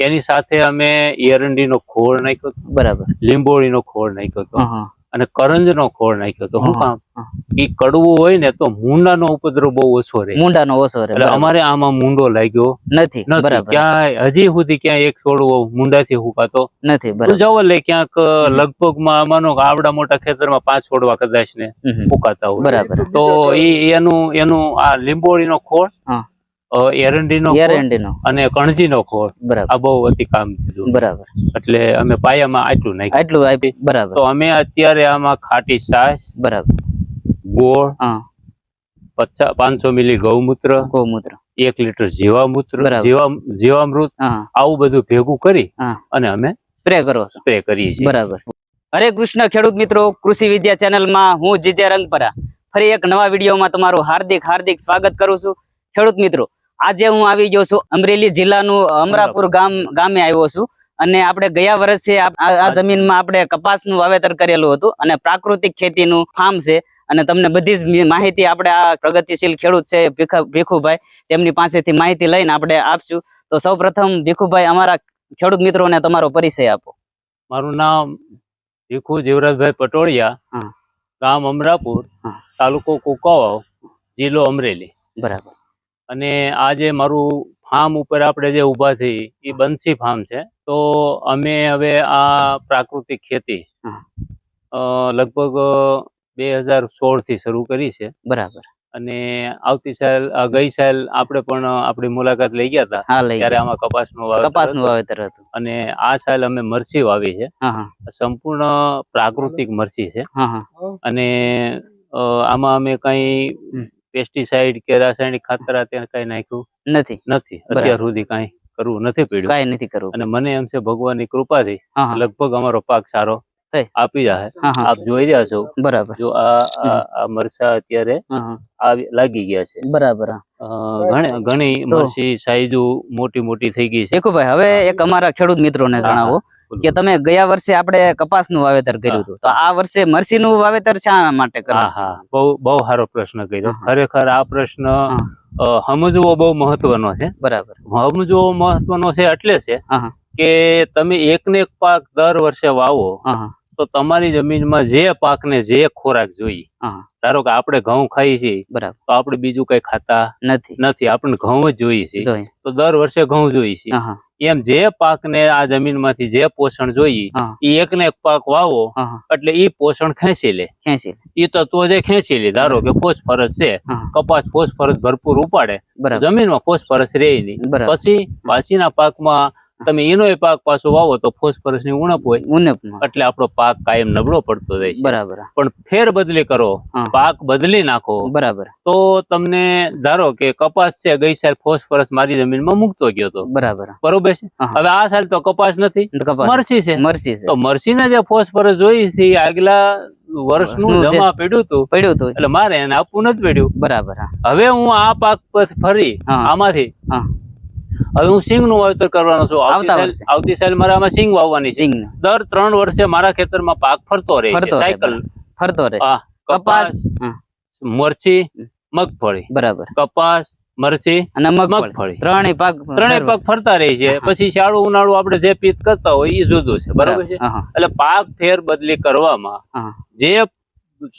એની સાથે અમે એરંડીનો ખોળ નાખ્યો બરાબર. લીંબોળીનો ખોળ નાખ્યો હતો. હા, હા. અને કરંજનો ખોળ નાખ્યો હતો. શું કામ એ ઈ કડવું હોય ને તો મૂંડાનો ઉપદ્રવ બહુ ઓછો રહે. મુંડાનો ઓછો રહે એટલે અમારે આમાં મૂંડો લાગ્યો. નથી ક્યાંય હજી સુધી ક્યાંય એક છોડવો મૂંડાથી હુકાતો. નથી બરાબર. એટલે ક્યાંક લગભગ માનો આવડા મોટા ખેતરમાં પાંચ છોડવા કદાચ ને હમ. હોય. બરાબર. તો એ એનું એનું આ લીંબોળીનો ખોળ હા. એરંડીનો એરંડીનો અને કણજીનો ખોળ બરાબર. આ બહુ અતિ કામ થયું બરાબર. એટલે અમે પાયામાં આટલું નાખ્યું. આટલું આપી બરાબર. તો અમે અત્યારે આમાં ખાટી છાશ બરાબર. ગોળ પચાસ પાંચસો મિલી ગૌમૂત્ર ગૌમૂત્ર. એક લીટર જીવામૂત્ર. જીવા જીવામૃત આવું બધું ભેગું કરી અને અમે સ્પ્રે કરો સ્પ્રે કરીએ છીએ. બરાબર. હરે કૃષ્ણ ખેડૂત મિત્રો કૃષિ વિદ્યા ચેનલમાં હું જીજે રંગપરા. ફરી એક નવા વિડીયોમાં તમારું હાર્દિક હાર્દિક સ્વાગત કરું છું. ખેડૂત મિત્રો આજે હું આવી ગયો છું અમરેલી જિલ્લાનું અમરાપુર ગામ ગામે આવ્યો છું. અને આપણે ગયા વર્ષે આ જમીનમાં આપણે કપાસનું વાવેતર કરેલું હતું અને પ્રાકૃતિક ખેતીનું ફાર્મ છે. અને તમને બધી જ માહિતી આપણે આ પ્રગતિશીલ ખેડૂત છે ભીખુભાઈ તેમની પાસેથી માહિતી લઈને આપણે આપશું. તો સૌ પ્રથમ ભીખુભાઈ અમારા ખેડૂત મિત્રોને તમારો પરિચય આપો. મારું નામ ભીખુ જીવરાજભાઈ પટોળિયા. ગામ અમરાપુર તાલુકો કુકાવાવ જિલ્લો અમરેલી. બરાબર. અને આ જે મારું ફાર્મ ઉપર આપણે જે ઊભા છીએ એ બંસી ફાર્મ છે. તો અમે હવે આ પ્રાકૃતિક ખેતી અ, લગભગ બે હજાર સોળથી શરૂ કરી છે. બરાબર. અને આવતી સાલ ગઈ સાલ આપણે પણ આપણી મુલાકાત લઈ ગયા હતા. ત્યારે આમાં કપાસનું વાવેતર કપાસનું વાવેતર હતું. અને આ સાલ અમે મરસી વાવી છે. સંપૂર્ણ પ્રાકૃતિક મરસી છે. અને આમાં અમે કઈ. પેસ્ટિસાઇડ કે રાસાયણિક ખાતર અત્યારે કઈ નાખ્યું નથી. નથી. અત્યાર સુધી કઈ કરવું નથી પડ્યું. કઈ નથી કરવું. અને મને એમ છે ભગવાનની કૃપાથી લગભગ અમારો પાક સારો. આપી જાય આપ જોઈ રહ્યા છો. બરાબર. જો આ આ અત્યારે લાગી ગયા છે. બરાબર ઘણી મરસી સાઈઝો મોટી મોટી થઈ ગઈ છે. ભાઈ હવે એક અમારા ખેડૂત મિત્રોને જણાવો. કે તમે ગયા વર્ષે આપણે કપાસનું વાવેતર કર્યું હતું. તો આ વર્ષે મરસીનું વાવેતર શા માટે હા બહુ બહુ સારો પ્રશ્ન કર્યો. ખરેખર આ પ્રશ્ન સમજવો બહુ મહત્વનો છે. બરાબર. સમજવો મહત્વનો છે એટલે છે કે તમે એક ને એક પાક દર વર્ષે વાવો તો તમારી જમીનમાં જે પાકને જે ખોરાક જોઈએ ધારો કે આપણે ઘઉં ખાઈએ છીએ બરાબર. તો આપણે બીજું કઈ ખાતા નથી. નથી આપણને ઘઉં જ જોઈએ છે તો દર વર્ષે ઘઉં જોઈએ છે એમ જે પાકને આ જમીનમાંથી જે પોષણ જોઈએ એ એક ને એક પાક વાવો એટલે એ પોષણ ખેંચી લે. ખેંચી એ તત્વો જે ખેંચી લે. ધારો કે ફોસ્ફરસ છે કપાસ ફોસ્ફરસ ભરપૂર ઉપાડે. બરાબર. જમીનમાં ફોસ્ફરસ રહે નહીં. પછી પાછીના પાકમાં તમે એનો પાક પાછો વાવો તો ફોસ્ફરસની ઉણપ હોય. ઉણપ એટલે આપણો પાક કાયમ નબળો પડતો જાય છે. બરાબર. પણ ફેર બદલી કરો પાક બદલી નાખો બરાબર. તો તમને ધારો કે કપાસ છે ગઈ સાલ ફોસ્ફરસ મારી જમીનમાં મૂકતો ગયો હતો બરાબર. બરોબર છે? હવે આ સાલ તો કપાસ નથી મરસી છે. મરસી છે. તો મરસીને જે ફોસ્ફરસ જોઈ છે આગલા વર્ષનું જમા પડ્યું હતું. પડ્યું હતું. એટલે મારે એને આપવું નથી પડ્યું. બરાબર હવે હું આ પાક પર ફરી આમાંથી હવે હું સિંગનું વાવેતર કરવાનો છું. આવતી સાલ મારે આમાં સિંગ વાવવાની સિંગ દર ત્રણ વર્ષે મારા ખેતરમાં પાક ફરતો રહે સાયકલ. ફરતો રહે. કપાસ મરચી મગફળી. બરાબર. કપાસ મરચી અને મગફળી. ત્રણેય પાક ત્રણેય પાક ફરતા રહે છે. પછી શાળુ ઉનાળુ આપણે જે પિત કરતા હોય એ જુદું છે. બરાબર છે? એટલે પાક ફેર બદલી કરવામાં જે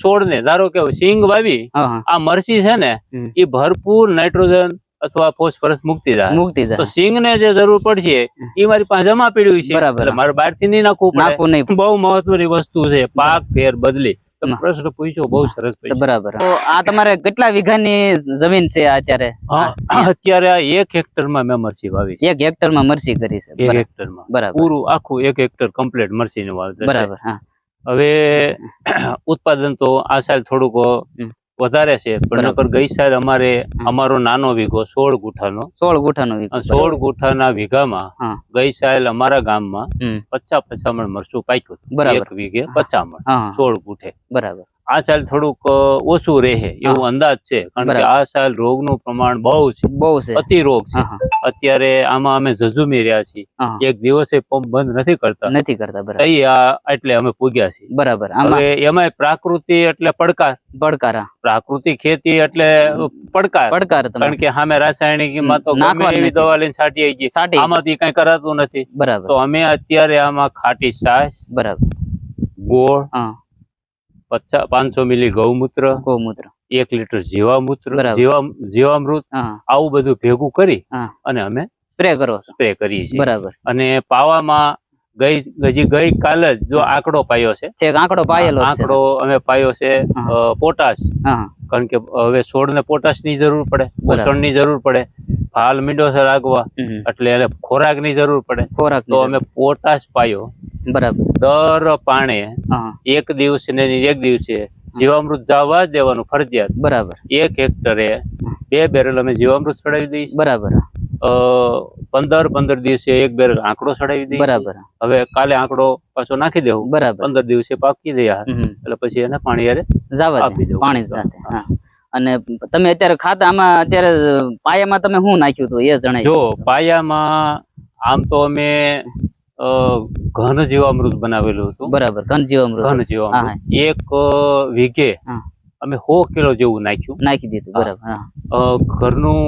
છોડને ધારો કે સિંગ વાવી આ મરચી છે ને. એ ભરપૂર નાઇટ્રોજન અથવા ફોસ્ફરસ મુક્તિ જાય. મુક્તિ તો સિંગ ને જે જરૂર પડશે એ મારી પાસે જમા પડ્યું છે. બરાબર. મારે બહારથી નહીં નાખવું નાખવું નહીં બહુ મહત્વની વસ્તુ છે પાક ફેર બદલી. પ્રશ્ન પૂછ્યો બહુ સરસ બરાબર. તો આ તમારે કેટલા વીઘાની જમીન છે અત્યારે? હા, અત્યારે આ એક હેક્ટરમાં મેં વાવી એક હેક્ટરમાં મરસી કરી છે. એક હેક્ટરમાં બરાબર. પૂરું આખું એક હેક્ટર કમ્પ્લીટ મરચી નું વાવેતર બરાબર હા. હવે ઉત્પાદન તો આ સાલ થોડુંક. વધારે છે. પણ બરાબર. નકર ગઈ સાહેબ અમારે અમારો નાનો વીઘો સોળ ગુઠાનો. સોળ ગુઠાનો વીઘો સોળ ગુઠાના વીઘામાં ગઈ સાહેબ અમારા ગામમાં પચાસ પચામણ મરચું પાક્યું. એક વીઘે પચામણ સોળ ગુઠે. બરાબર. આ સાલ થોડુંક ઓછું રહે એવું અંદાજ છે. કારણ કે. આ સાલ રોગનું પ્રમાણ બહુ છે. બહુ છે. અતિ રોગ છે. અત્યારે આમાં અમે ઝઝુમી રહ્યા છીએ. એક દિવસે પંપ બંધ નથી કરતા. નથી કરતા બરાબર. એટલે અમે પૂગ્યા છીએ. બરાબર હવે એમાંય પ્રાકૃતિ એટલે પડકાર. પડકાર. પ્રાકૃતિક ખેતી એટલે પડકાર. પડકાર કારણ કે સામે રાસાયણિકમાં તો એવી દવા લઈને છાટી આવી ગઈ. આમાંથી કઈ કરાતું નથી. બરાબર. તો અમે અત્યારે આમાં ખાટી છાશ બરાબર. ગોળ પચાસ પાંચસો મિલી ગૌમૂત્ર ગૌમૂત્ર. એક લીટર જીવામૂત્ર જીવા જીવામૃત. આવું બધું ભેગું કરી અને અમે સ્પ્રે કરો સ્પ્રે કરીએ છીએ. બરાબર. અને પાવામાં ગઈ હજી ગઈ કાલે જ જો આંકડો પાયો છે. આંકડો પાયેલો આંકડો અમે પાયો છે પોટાશ. કારણ કે હવે છોડને પોટાશની જરૂર પડે. પોષણની જરૂર પડે. ફાલ મીંડો છે લાગવા. એટલે એને ખોરાકની જરૂર પડે. ખોરાક તો અમે પોટાશ પાયો. બરાબર. દર પાણે. એક દિવસ ને એક દિવસે જીવામૃત જવા જ દેવાનું ફરજિયાત. બરાબર. એક હેક્ટરે બે બેરલ અમે જીવામૃત ચડાવી દઈએ બરાબર. પંદર પંદર દિવસે એક બેરલ આંકડો ચડાવી દઈએ બરાબર. હવે કાલે આંકડો પાછો નાખી દેવું. બરાબર. પંદર દિવસે પાકી દે એટલે પછી એને પાણી યારે જવા આપી દેવું. પાણી સાથે. અને તમે અત્યારે ખાતામાં અત્યારે પાયામાં તમે શું નાખ્યું હતું? એ જણાય. જો પાયામાં આમ તો અમે ઘન જીવામૃત બનાવેલું હતું. બરાબર ઘન જીવામૃત. ઘન જીવામૃત. એક વીઘે. અમે સો કિલો જેવું નાખ્યું. નાખી દીધું બરાબર ઘરનું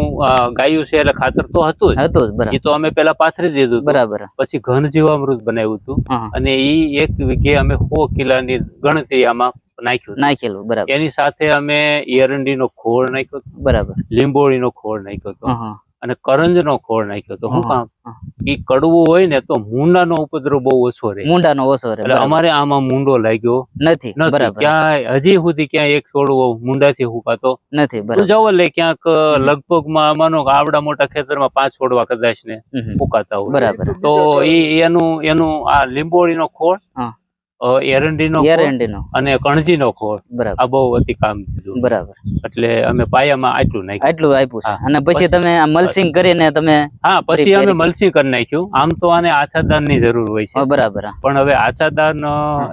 ગાયું છે એટલે ખાતર તો હતું જ. હતું જ બરાબર. એ તો અમે પેલા પાથરી દીધું બરાબર. પછી ઘન જીવામૃત બનાવ્યું હતું. અને એ એક વીઘે અમે સો કિલાની ગણતરી આમાં નાખ્યું નાખેલું બરાબર. એની સાથે અમે એરંડીનો ખોળ નાખ્યો બરાબર. લીંબોળીનો ખોળ નાખ્યો હતો. હા, હા. અને કરંજનો ખોળ નાખ્યો તો શું કામ? એ કડવું હોય ને તો મુંડાનો ઉપદ્રવ બહુ ઓછો રહે. મુંડાનો ઓછો રહે એટલે અમારે આમાં મુંડો લાગ્યો નથી બરાબર. ક્યાંય હજી સુધી ક્યાંય એક છોડવો મુંડાથી હુકાતો. નથી બરાબર. જવો લે ક્યાંક લગભગમાં લગભગમાં માનો આવડા મોટા ખેતરમાં પાંચ છોડવા કદાચ ને હમ. હોય. બરાબર. તો એનું એનું આ લીંબોળીનો ખોળ એરંડીનો એરંડીનો અને કણજીનો ખોળ. બરાબર. આ બહુ અતિ કામ દીધું બરાબર. એટલે અમે પાયામાં આટલું નાખ્યું. આટલું આપ્યું છે. અને પછી તમે આ મલ્સિંગ કરીને તમે હા પછી અમે મલસિંગ મલસી કરી નાખ્યું. આમ તો આને આછાદાનની જરૂર હોય છે. બરાબર પણ હવે આછાદાન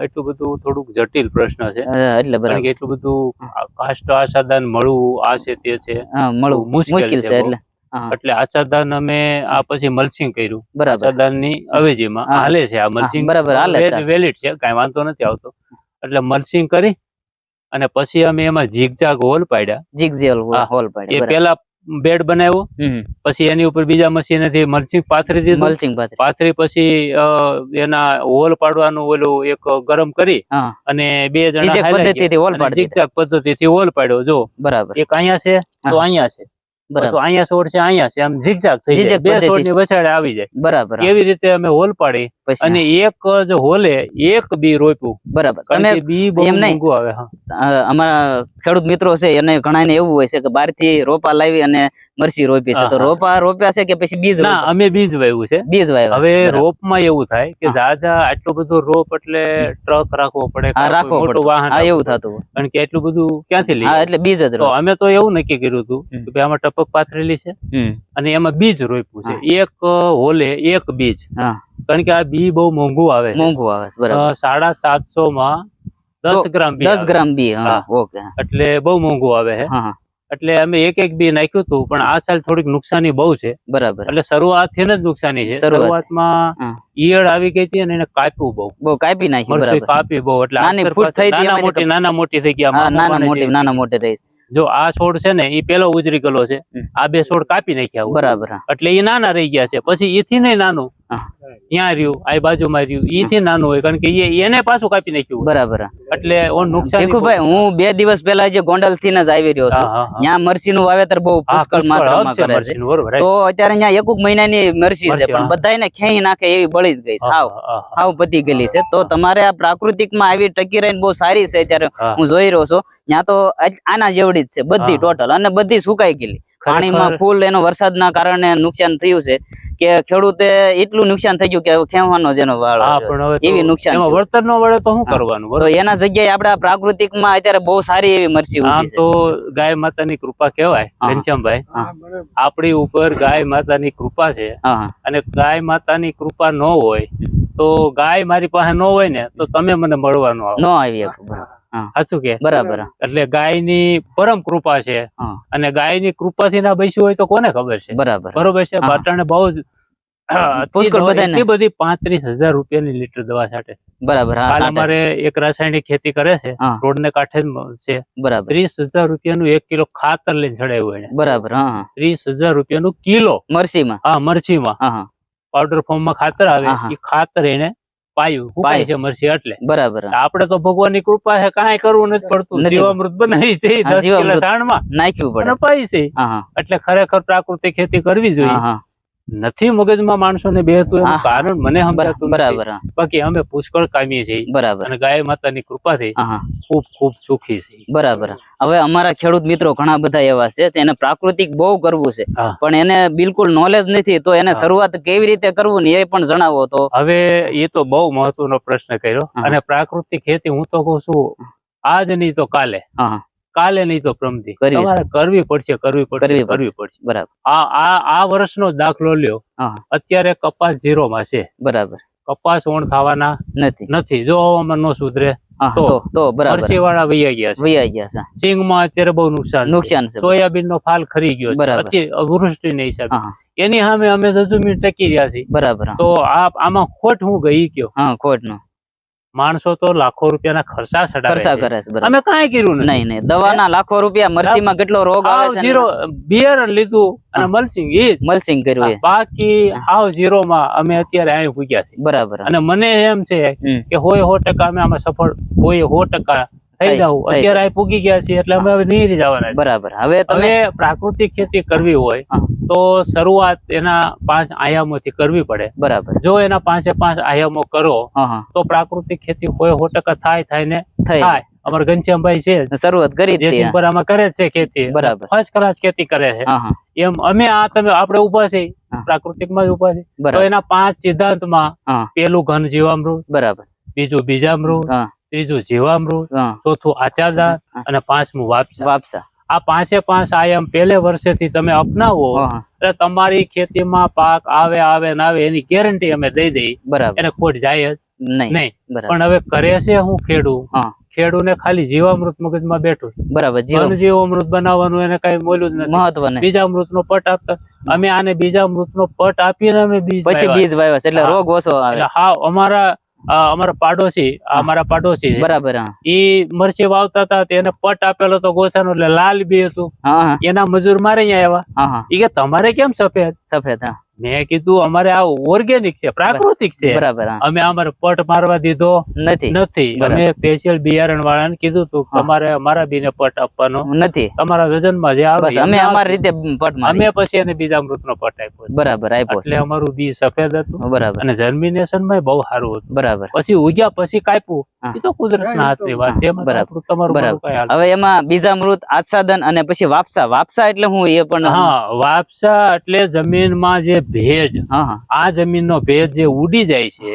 એટલું બધું થોડુંક જટિલ પ્રશ્ન છે. એટલે બરાબર. એટલું બધું કાસ્ટ આછાદાન મળવું આ છે તે છે. મળવું મુશ્કેલ છે એટલે. એટલે આછાદાન અમે આ પછી મલસિંગ કર્યું. બરાબર. આછાદાનની અવેજીમાં હાલે છે આ મલસિંગ બરાબર, હાલે વેલિડ છે કઈ વાંધો નથી આવતો. એટલે મલસિંગ કરી અને પછી અમે એમાં ઝીગઝાગ હોલ પાડ્યા. જીગ હોલ પાડ્યા એ પેલા બેડ બનાવ્યો પછી એની ઉપર બીજા મશીનેથી મલ્ચિંગ પાથરી દીધું. મલ્ચિંગ પાથરી. પછી એના હોલ પાડવાનું ઓલું એક ગરમ કરી અને બે જણા પદ્ધતિથી હોલ પાડ્યો જીગજાગ પદ્ધતિથી હોલ પાડ્યો જો. બરાબર. એક અહીંયા છે તો અહીંયા છે. બરાબર. અહીંયા છોડ છે અહીંયા છે. આમ zigzag થઈ જાય. બે. છોડની વછાડે આવી જાય. બરાબર. એવી રીતે અમે હોલ પાડી અને એક જ હોલે એક બી રોપ્યું. બરાબર. તમે બી બહુ મોંઘું આવે હા. અમારા ખેડૂત મિત્રો છે એને ઘણા ને એવું હોય છે કે બહારથી રોપા લાવી અને મરસી રોપી છે. તો. રોપા રોપ્યા છે કે પછી બીજ ના અમે બીજ વાવ્યું છે. બીજ વાવ્યા હવે રોપમાં રોપમાં એવું થાય કે. જાજા આટલું બધું રોપ એટલે ટ્રક રાખવો પડે રાખવો મોટું વાહન એવું થતું કારણ કે એટલું બધું ક્યાંથી લઈએ? એટલે બીજ જ અમે તો એવું નક્કી કર્યું હતું કે ભાઈ આમાં ટપક પાથરેલી છે અને એમાં બીજ રોપ્યું છે. એક હોલે એક બીજ. કારણ કે આ બી બહુ મોંઘું આવે મોંઘું આવે બરાબર. સાડા સાતસો માં દસ ગ્રામ બી દસ. ગ્રામ બી. ઓકે એટલે બહુ મોંઘું આવે છે. એટલે અમે એક એક બી નાખ્યું હતું પણ આ સાલ થોડીક નુકસાની બહુ છે. બરાબર. એટલે શરૂઆત જ નુકસાની છે. શરૂઆતમાં ઈયળ આવી ગઈ હતી અને એને કાપ્યું બહુ. બહુ કાપી નાખ્યું કાપી બહુ એટલે નાની થઈ મોટી નાના મોટી થઈ ગયા નાના મોટી નાના મોટી છે. જો આ છોડ છે ને એ પેલો ઉજરી ગયેલો છે. આ બે છોડ કાપી નાખ્યા બરાબર એટલે એ નાના રહી ગયા છે. પછી એથી નહીં નાનું. ત્યાં રહ્યું આ બાજુમાં રહ્યું. એથી નાનું હોય કારણ કે એને પાછું કાપી નાખ્યું બરાબર. એટલે નુકસાન ભીખુભાઈ હું બે દિવસ પહેલા જે ગોંડલથી જ આવી રહ્યો છું. ત્યાં મરસી નું વાવેતર બહુ પુષ્કળ માત્રામાં કરે છે. તો અત્યારે અહીંયા એકુક મહિનાની મરસી છે પણ બધા બધાને ખેઈ નાખે એવી બળી જ ગઈ સાવ સાવ પતી ગયેલી છે. તો તમારે આ પ્રાકૃતિકમાં આવી ટકી રહીને બહુ સારી છે અત્યારે હું. જોઈ રહ્યો છું. ત્યાં તો આના જેવડી જ છે બધી ટોટલ. અને બધી સુકાઈ ગયેલી. પાણીમાં ફૂલ એનો વરસાદના કારણે નુકસાન થયું છે કે ખેડૂતે એટલું નુકસાન થઈ ગયું કે ખેવાનો જેનો વાળો એવી નુકસાન વળતર નો વળે તો શું કરવાનું? તો એના જગ્યાએ આપડા પ્રાકૃતિકમાં અત્યારે બહુ સારી એવી મરસી આમ તો ગાય માતાની કૃપા કેવાય. ઘનશ્યામભાઈ. આપણી ઉપર ગાય માતાની કૃપા છે અને ગાય માતાની કૃપા ન હોય તો ગાય મારી પાસે ન હોય ને તો તમે મને મળવાનું આવો. ન આવી. સાચું કે? બરાબર. એટલે ગાયની પરમ કૃપા છે. અને ગાયની કૃપા કૃપાથી ના બેસ્યું હોય તો કોને ખબર છે? બરાબર. બરોબર છે? પાટણ બહુ જ બધી પાંત્રીસ હજાર રૂપિયાની લીટર દવા છાંટે. બરાબર અમારે એક રાસાયણિક ખેતી કરે છે. રોડ ને કાંઠે છે. બરાબર. ત્રીસ હજાર રૂપિયાનું એક કિલો ખાતર લઈને ચડાવ્યું એને. બરાબર ત્રીસ હજાર રૂપિયાનું કિલો. મરસીમાં. હા હા પાવડર ફોર્મમાં ખાતર આવે. એ ખાતર એને પાયું હુકાય છે મરચી એટલે. બરાબર. આપણે તો ભગવાનની કૃપા છે કાંઈ કરવું નથી પડતું. જીવામૃત બનાવી છે દસ કિલો જીવામૃત. નાખ્યું પડે. પાઈ છે. એટલે ખરેખર પ્રાકૃતિક ખેતી કરવી જોઈએ. નથી મગજમાં માણસોને બેસતું એનું હા, હા. કારણ મને સમજાતું બરાબર બાકી અમે પુષ્કળ કામીએ છીએ. બરાબર. અને ગાય માતાની કૃપાથી ખૂબ ખૂબ સુખી છીએ. બરાબર. હવે અમારા ખેડૂત મિત્રો ઘણા બધા એવા છે તેને પ્રાકૃતિક બહુ કરવું છે. પણ એને બિલકુલ નોલેજ નથી તો એને શરૂઆત કેવી રીતે કરવું ને એ પણ જણાવો તો. હવે એ તો બહુ મહત્વનો પ્રશ્ન કર્યો. અને પ્રાકૃતિક ખેતી હું તો કહું છું આજ નહીં તો કાલે. કાલે નહીં તો પ્રમથી કરવી તમારે કરવી પડશે કરવી પડશે કરવી પડશે. બરાબર. આ આ આ વર્ષનો દાખલો લ્યો. અત્યારે કપાસ ઝીરો માં છે. બરાબર. કપાસ ઓણ થવાના નથી. નથી. જો હવામાન નો સુધરે તો. બરાબર. વાળા વૈયા ગયા છે. વૈયા ગયા છે. સિંગમાં અત્યારે બહુ નુકસાન નુકસાન છે. સોયાબીન નો ફાલ ખરી ગયો છે. હિસાબે. હા. હા એની સામે અમે જજુમી ટકી રહ્યા છીએ. બરાબર તો આ આમાં ખોટ હું ગઈ કયો હા ખોટ નો માણસો તો લાખો રૂપિયાના ખર્ચા ખર્ચા કરે છે અમે કાંઈ કર્યું નહીં નહીં. દવાના લાખો રૂપિયા મરસીમાં કેટલો રોગ આવે છે ઝીરો બિયારણ લીધું અને મલ્ચિંગ એ મલ્સિંગ કર્યું બાકી આવ જીરો માં અમે અત્યારે અહીં પૂગ્યા છીએ. બરાબર. અને મને એમ છે કે હોય સો ટકા અમે આમાં સફળ હોય સો ટકા થઈ જાવ. અત્યારે આ પૂગી ગયા છીએ એટલે અમે હવે નીરી જવાના બરાબર. હવે તમે પ્રાકૃતિક ખેતી કરવી હોય તો શરૂઆત એના પાંચ આયામોથી કરવી પડે. બરાબર. જો એના પાંચે પાંચ આયામો કરો તો પ્રાકૃતિક ખેતી હોય સો ટકા થાય થાય ને થાય. અમાર ઘનશ્યામભાઈ છે. શરૂઆત કરી જ હતી. કરે છે ખેતી. બરાબર. ફર્સ્ટ ક્લાસ ખેતી કરે છે. એમ અમે આ તમે આપણે ઊભા છે પ્રાકૃતિકમાં જ ઊભા છે તો એના પાંચ સિદ્ધાંતમાં. પેલું ઘન જીવામૃત બરાબર. બીજું બીજામૃત ત્રીજું જીવામૃત ચોથું આચારદાન અને પાંચમું વાપસા. વાપસા. આ પાંચે પાંચ આયામ પહેલે વર્ષેથી તમે અપનાવો એટલે તમારી ખેતીમાં પાક આવે આવે ને આવે એની ગેરંટી અમે દઈ દઈ બરાબર. એને ખોટ જાય જ નહીં. પણ હવે કરે છે હું ખેડૂ. ખેડૂને ખાલી જીવામૃત મગજમાં બેઠું બરાબર જીવામૃત બનાવવાનું એને કઈ મોલ્યું જ નથી. મહત્વ બીજા અમૃત નો પટ આપતા અમે આને બીજા અમૃત નો પટ આપીને અમે બીજ પછી બીજ વાવ્યા એટલે રોગ ઓછો આવે. હા અમારા અમારા પાડોશી અમારા પાડોશી બરાબર ઈ મરચી વાવતા હતા તેને પટ આપેલો તો ગોસાનો એટલે લાલ બી હતું. એના મજૂર મારે અહીંયા આવ્યા. ઈ કે તમારે કેમ સફેદ? સફેદ હા. મેં કીધું અમારે આ ઓર્ગેનિક છે પ્રાકૃતિક છે. બરાબર અમે અમારે પટ મારવા દીધો. નથી. નથી. અમે સ્પેશિયલ બિયારણ વાળાને કીધું તું અમારે અમારા બીને પટ આપવાનો. નથી. તમારા વજનમાં જે આવે અમે અમારી રીતે પટ અમે પછી એને બીજા અમૃતનો પટ આપ્યો બરાબર આપ્યો એટલે અમારું બી સફેદ હતું. બરાબર. અને જર્મિનેશનમાં બહુ સારું હતું. બરાબર. પછી ઉગ્યા પછી કાપ્યું. એ તો કુદરતના હાથની વાત છે. બરાબર. તમારું બરાબર. હવે એમાં બીજા અમૃત આચ્છાદન અને પછી વાપસા. વાપસા એટલે હું એ પણ હા વાપસા એટલે જમીનમાં જે ભેજ. આ જમીનનો ભેજ જે ઉડી જાય છે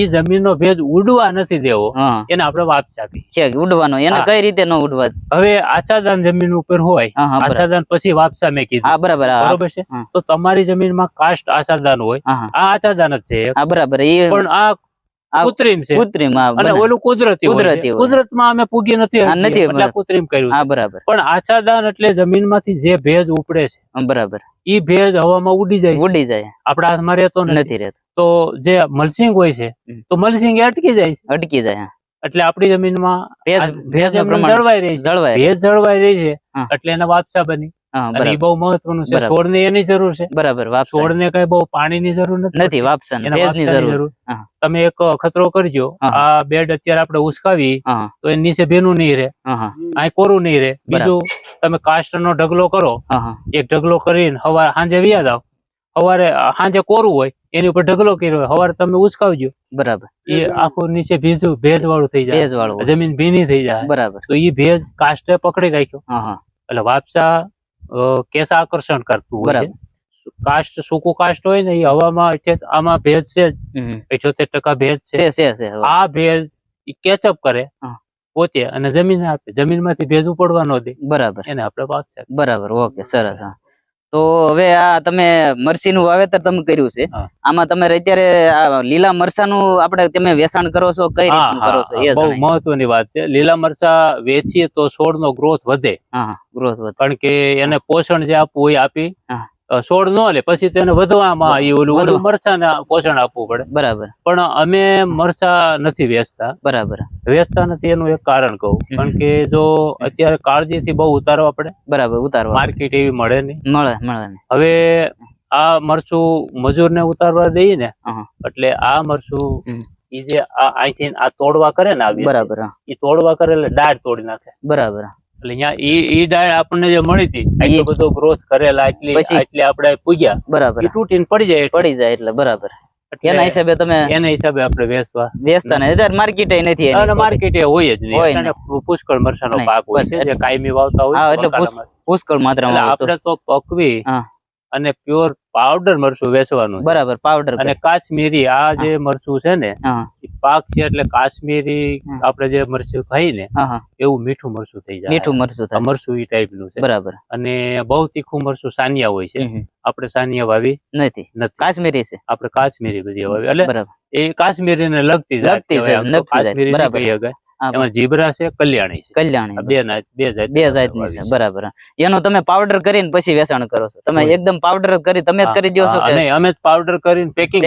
એ જમીનનો ભેજ ઉડવા નથી દેવો. એને આપણે વાપસા કહીએ ઉડવાનો? એને કઈ રીતે ન ઉડવા? હવે આચ્છાદન જમીન ઉપર હોય આચ્છાદન પછી વાપસા મેં કીધું. બરાબર બરાબર છે? તો તમારી જમીનમાં કાસ્ટ આચ્છાદન હોય. આ આચ્છાદન જ છે બરાબર. પણ આ કૃત્રિમ છે. કૃત્રિમ અને ઓલું કુદરતી કુદરતી. કુદરતમાં અમે પૂગી નથી નથી એટલે કૃત્રિમ કર્યું હા બરાબર. પણ આચ્છાદન એટલે જમીનમાંથી જે ભેજ ઉપડે છે બરાબર. ઈ ભેજ હવામાં ઉડી જાય ઉડી જાય. આપણા હાથમાં રહેતો નથી. રહેતો. તો જે મલસિંગ હોય છે તો મલસિંગ એ અટકી જાય છે. અટકી જાય. એટલે આપણી જમીનમાં ભેજ જળવાઈ રહી છે. ભેજ જળવાઈ રહી છે એટલે એના વાપસા બની. અને એ બહુ મહત્વનું છે. છોડને એની જરૂર છે. બરાબર છોડને કઈ બહુ પાણીની જરૂર નથી વાપસાની જરૂર. તમે એક ખતરો કરજો. આ બેડ અત્યારે આપણે ઉસકાવી તો એ નીચે ભીનું નહીં રહે. આ કોરું નહીં રહે. બીજું તમે કાસ્ટ નો ઢગલો કરો. એક ઢગલો કરીને સવારે સાંજે વ્યા જાવ સવારે સાંજે કોરું હોય એની ઉપર ઢગલો કર્યો હોય સવારે તમે ઉસકાવજો. બરાબર. એ આખું નીચે ભીજું ભેજ વાળું થઈ જાય. ભેજ વાળું જમીન ભીની થઈ જાય. બરાબર. તો એ ભેજ કાસ્ટે પકડી રાખ્યો. એટલે વાપસા કેસ આકર્ષણ કરતું હોય છે. કાસ્ટ સૂકું કાસ્ટ હોય ને એ હવામાં એટલે આમાં ભેજ છે. પંચોતેર ટકા ભેજ છે. આ ભેજ કેચઅપ કરે. પોતે અને જમીન આપે. જમીનમાંથી ભેજ ઉપડવા ન દે. બરાબર. એને આપણે વાપસા બરાબર ઓકે સરસ હા. તો હવે આ તમે મરસીનું વાવેતર તમે કર્યું છે. આમાં તમે અત્યારે આ લીલા મરસાનું આપણે તમે વેચાણ કરો છો કઈ રીતનું કરો છો? એ બહુ મહત્વની વાત છે. લીલા મરસા વેચીએ તો છોડનો ગ્રોથ વધે. ગ્રોથ વધે. કારણ કે એને પોષણ જે આપવું હોય એ આપી. છોડ ન લે પછી તેને વધવામાં એ ઓલું મરચા ને પોષણ આપવું પડે. બરાબર. પણ અમે મરચા નથી વેચતા. બરાબર. વેચતા નથી એનું એક કારણ કહું. કારણ કે જો અત્યારે કાળજીથી બહુ ઉતારવા પડે. બરાબર ઉતારવા માર્કેટ એવી મળે નહીં. મળે મળે હવે આ મરચું મજૂરને ઉતારવા દઈએ ને. એટલે આ મરચું એ ઈ જે આ અહીંથી આ તોડવા કરે ને આવી બરાબર. ઈ તોડવા કરે એટલે ડાળ તોડી નાખે. બરાબર. એટલે અહીંયા ડાળ આપણને જે મળી હતી આટલો બધો ગ્રોથ કરેલા આટલી પછી? આટલી આપણે પૂગ્યા. બરાબર. તૂટીને પડી જાય પડી જાય એટલે બરાબર. એના હિસાબે તમે એના હિસાબે આપણે વેચવા. વેચતા ને અત્યારે માર્કેટ નથી. અને માર્કેટ હોય જ નહીં. પુષ્કળ મરસાનો પાક હોય છે જે કાયમી વાવતા હોય એટલે પુષ્કળ માત્ર માત્રામાં. આપણે તો પકવી. અને પ્યોર પાવડર મરચું વેચવાનું બરાબર પાવડર અને કાશ્મીરી આ જે મરચું છે ને પાક છે એટલે કાશ્મીરી. આપણે જે મરચું ખાઈ ને એવું મીઠું મરચું થઈ જાય. મીઠું મરચું મરચું એ ટાઈપનું છે. બરાબર. અને બહુ તીખું મરચું સાનિયા હોય છે. આપણે સાનિયા વાવી નથી. કાશ્મીરી છે. આપણે કાશ્મીરી બધી વાવી. એટલે એ કાશ્મીરી ને લગતી લગતી છે, કાશ્મીરી બરાબર. એમાં જીબ્રા છે કલ્યાણી છે. કલ્યાણી બે બે જાત બે જાતની છે બરાબર. એનો તમે પાવડર કરીને પછી વેચાણ કરો છો. તમે એકદમ પાવડર કરી તમે જ કરી દો છો કે નહીં અમે પાવડર કરીને પેકિંગ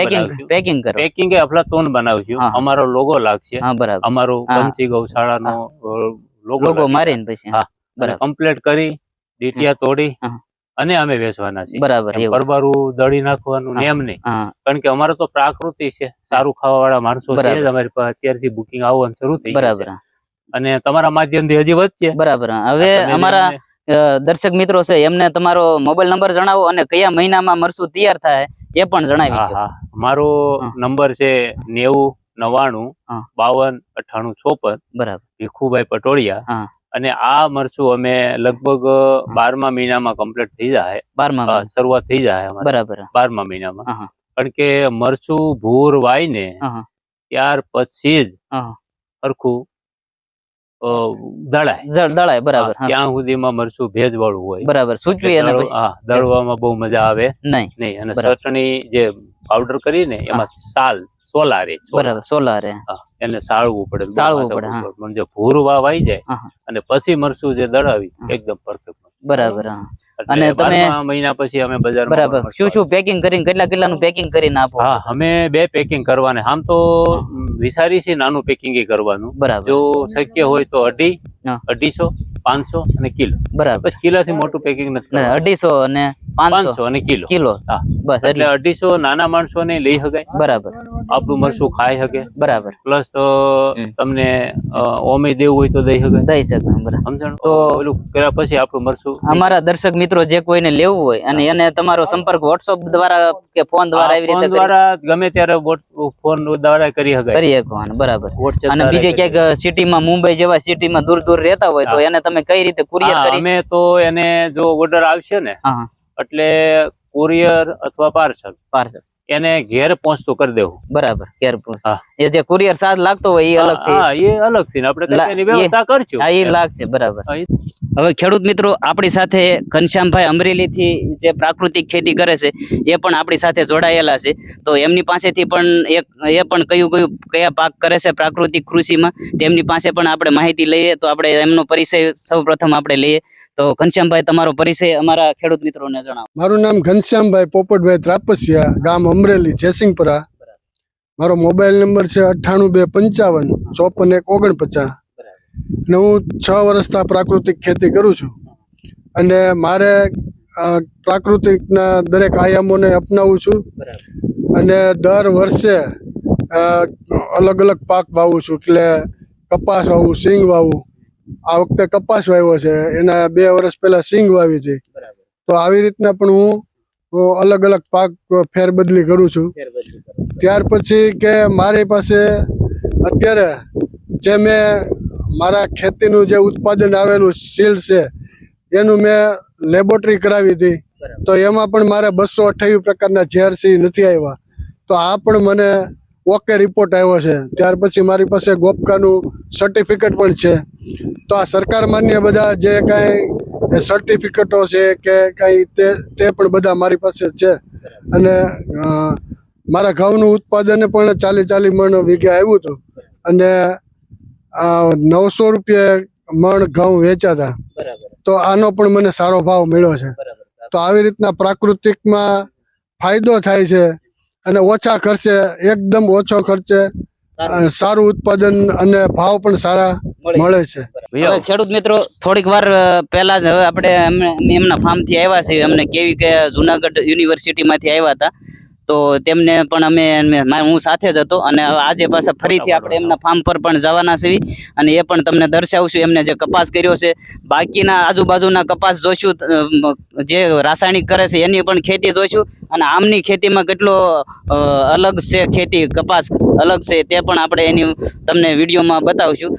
પેકિંગ કરો. પેકિંગ એ અફલાતોન બનાવશું. અમારો લોગો લાગશે. હા બરાબર. અમારું પંચી ગૌશાળાનો લોગો લોગો મારીને પછી. હા. બરાબર. કમ્પ્લીટ કરી ડીટીયા તોડી. અને અમે વેચવાના છીએ. બરાબર પરબારું દળી નાખવાનું એમ નહીં. કારણ કે અમારે તો પ્રાકૃતિક છે સારું ખાવા વાળા માણસો છે અમારી અત્યારથી બુકિંગ આવવાનું શરૂ થઈ બરાબર. અને તમારા માધ્યમથી હજી વધશે બરાબર. હવે અમારા દર્શક મિત્રો છે એમને તમારો મોબાઈલ નંબર જણાવો અને કયા મહિનામાં મરસું તૈયાર થાય એ પણ જણાવી હા મારો નંબર છે નેવું નવાણું બાવન અઠાણું ચોપન. બરાબર. ભીખુભાઈ પટોળિયા. અને આ મરચું અમે લગભગ બારમા મહિનામાં કમ્પ્લીટ થઈ જાય બારમા શરૂઆત થઈ જાય બરાબર. બારમા મહિનામાં. કારણ કે મરચું ભૂર વાય ને. ત્યાર પછી જ. સરખું દળાય. દળાય બરાબર. ત્યાં સુધીમાં મરચું ભેજ વાળું હોય. બરાબર. સૂચવી અને દળવામાં બહુ મજા આવે. નહીં. નહીં અને ચટણી જે પાવડર કરીને એમાં સાલ સોલા રે સોલા. બરાબર સોલારે. એને સાળવું પડે સાળવું પડે, જો ભૂરું વાવ આવી જાય. અને પછી મરચું જે દળાવી એકદમ પરફેક્ટ બરાબર અને તમે- મહિના પછી અમે બજાર બરાબર. શું શું પેકિંગ કરીને કેટલા કેટલાનું પેકિંગ કરીને આપો હા અમે બે પેકિંગ કરવાને. આમ તો. વિચારી છે નાનું પેકિંગ કરવાનું. બરાબર. જો શક્ય હોય તો અઢી અઢીસો પાંચસો અને કિલો. બરાબર. કિલો થી મોટું પેકિંગ નથી અઢીસો અને પાંચસો. અને કિલો. કિલો. બસ એટલે અઢીસો નાના માણસો ને લઈ શકાય બરાબર. આપણું મરસું ખાઈ શકે બરાબર. પ્લસ. તમને ઓમે દેવું હોય તો દઈ શકે સમજણ? તો- ઓલું કર્યા પછી આપણું મરચું અમારા દર્શક મિત્રો જે કોઈને લેવું હોય અને એને તમારો સંપર્ક વોટ્સઅપ દ્વારા કે ફોન દ્વારા આ રીતે દ્વારા ગમે ત્યારે ફોન દ્વારા કરી શકાય કરી બરાબર. અને બીજે ક્યાંક સિટીમાં મુંબઈ જેવા સિટીમાં દૂર દૂર રહેતા હોય તો એને તમે કઈ રીતે કુરિયર કરી અમે તો એને જો ઓર્ડર આવશે ને હા. એટલે કુરિયર અથવા પાર્સલ પાર્સલ એને ઘેર પહોંચતું કરી દેવું. બરાબર ઘેર. એ જે કુરિયર ચાર્જ લાગતો હોય એ અલગ હા એ અલગથી આપણે એની વ્યવસ્થા કરશું. હા એ લાગશે બરાબર. હવે ખેડૂત મિત્રો આપણી સાથે ઘનશ્યામભાઈ અમરેલી થી જે પ્રાકૃતિક ખેતી કરે છે એ પણ આપણી સાથે જોડાયેલા છે. તો એમની પાસેથી પણ એક એ પણ કયું કયું કયા પાક કરે છે પ્રાકૃતિક કૃષિમાં તેમની પાસે પણ આપણે માહિતી લઈએ તો આપણે એમનો પરિચય સૌ પ્રથમ આપણે લઈએ. તો ઘનશ્યામભાઈ, તમારો પરિચય અમારા ખેડૂત મિત્રોને જણાવો. મારું નામ ઘનશ્યામભાઈ પોપટભાઈ ત્રાપસિયા, ગામ અમરેલી જયસિંહપુરા મારો મોબાઈલ નંબર છે અઠ્ઠાણું બે પંચાવન, ચોપન એક ઓગણપચાસ. અને હું છ વર્ષથી પ્રાકૃતિક ખેતી કરું છું. અને મારે પ્રાકૃતિકના દરેક આયામોને અપનાવું છું. અને દર વર્ષે અલગ અલગ પાક વાવું છું. એટલે કપાસ વાવું, સિંગ વાવું. આ વખતે કપાસ વાવ્યો છે. એના બે વર્ષ પહેલા સિંગ વાવી હતી. તો આવી રીતના પણ હું અલગ અલગ પાક ફેરબદલી કરું છું. ત્યાર પછી કે મારી પાસે અત્યારે જે મેં મારા ખેતીનું જે ઉત્પાદન આવેલું શીલ્ડ છે એનું મેં લેબોરેટરી કરાવી હતી. તો એમાં પણ મારે બસો અઠ્યાવીસ પ્રકારના ઝેરસી નથી આવ્યા. તો આ પણ મને ઓકે રિપોર્ટ આવ્યો છે. ત્યાર પછી મારી પાસે ગોપકાનું સર્ટિફિકેટ પણ છે. તો આ સરકાર માન્ય બધા જે કાંઈ સર્ટિફિકેટો છે કે કાંઈ તે તે પણ બધા મારી પાસે છે. અને મારા ઘઉંનું ઉત્પાદન પણ ચાલી ચાલી મણ વીઘે આવ્યું હતું. અને આ નવસો રૂપિયા મણ ઘઉં વેચાતા તો આનો પણ મને સારો ભાવ મળ્યો છે. તો આવી રીતના પ્રાકૃતિકમાં ફાયદો થાય છે. અને ઓછા ખર્ચે એકદમ ઓછો ખર્ચે સારું. ઉત્પાદન અને ભાવ પણ સારા મળે. છે. ખેડૂત મિત્રો થોડીક વાર પહેલા જ હવે આપણે એમના ફાર્મથી આવ્યા છે અમને કેવી કે જુનાગઢ યુનિવર્સિટી માંથી આવ્યા હતા. તો તેમને પણ અમે હું સાથે જ હતો અને આજે પાછા ફરીથી આપણે એમના ફાર્મ પર પણ જવાના છીએ અને એ પણ તમને દર્શાવશું એમને જે કપાસ કર્યો છે. બાકીના આજુબાજુના કપાસ જોઈશું જે રાસાયણિક કરે છે એની પણ ખેતી જોઈશું અને આમની ખેતીમાં કેટલો અલગ છે ખેતી કપાસ અલગ છે તે પણ આપણે એની તમને વિડીયોમાં બતાવશું.